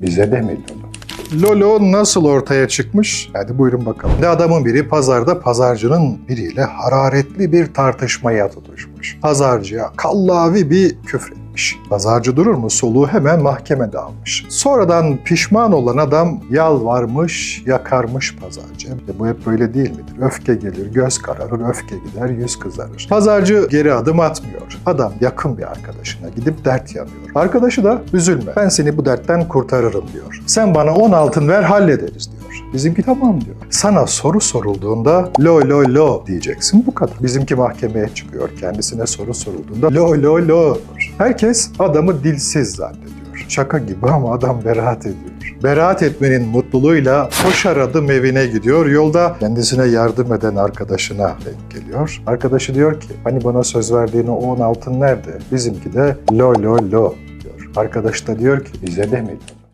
Bize de mi Lolo? Nasıl ortaya çıkmış? Hadi buyurun bakalım. Bir adamın biri pazarda pazarcının biriyle hararetli bir tartışmaya tutuşmuş. Pazarcıya kallavi bir küfür etmiş. Pazarcı durur mu? Soluğu hemen mahkemede almış. Sonradan pişman olan adam yalvarmış, yakarmış pazarcı. E bu hep böyle değil midir? Öfke gelir, göz kararır, öfke gider, yüz kızarır. Pazarcı geri adım atmıyor. Adam yakın bir arkadaşına gidip dert yanıyor. Arkadaşı da üzülme, ben seni bu dertten kurtarırım diyor. Sen bana 10 altın ver hallederiz diyor. Bizimki tamam diyor. Sana soru sorulduğunda lo lo lo diyeceksin bu kadar. Bizimki mahkemeye çıkıyor. Kendisine soru sorulduğunda lo lo lo. Herkes adamı dilsiz zannediyor. Şaka gibi ama adam beraat ediyor. Beraat etmenin mutluluğuyla koşar adım evine gidiyor. Yolda kendisine yardım eden arkadaşına denk geliyor. Arkadaşı diyor ki hani bana söz verdiğin o 10 altın nerede? Bizimki de lo lo lo diyor. Arkadaş da diyor ki Bize de mi Lolo?